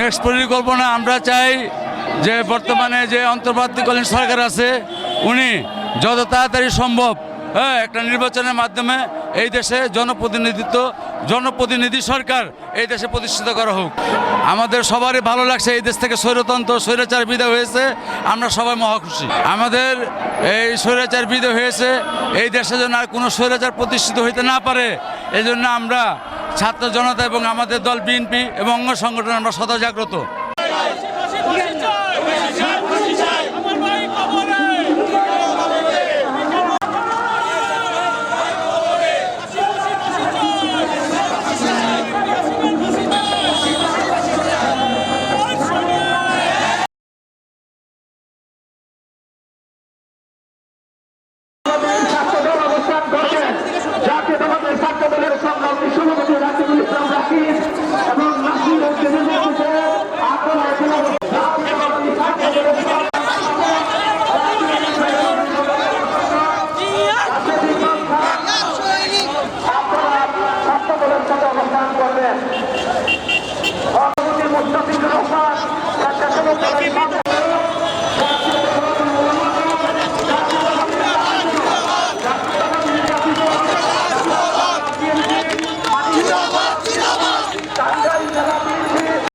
Next পরিকল্পনা আমরা চাই যে বর্তমানে যে অন্তর্বর্তীকালীন সরকার আছে, উনি যত তাড়াতাড়ি সম্ভব হ্যাঁ একটা নির্বাচনের মাধ্যমে এই দেশে জনপ্রতিনিধিত্ব, জনপ্রতিনিধি সরকার এই দেশে প্রতিষ্ঠিত করা হোক। আমাদের সবারই ভালো লাগছে এই দেশ থেকে স্বৈরতন্ত্র, স্বৈরাচার বিদায় হয়েছে, আমরা সবাই মহা খুশি। আমাদের এই স্বৈরাচার বিদায় হয়েছে, এই দেশে যেন আর কোনো স্বৈরাচার প্রতিষ্ঠিত হইতে না পারে এই আমরা ছাত্র জনতা এবং আমাদের দল বিএনপি এবং অঙ্গ সংগঠন আমরা সদা জাগ্রত।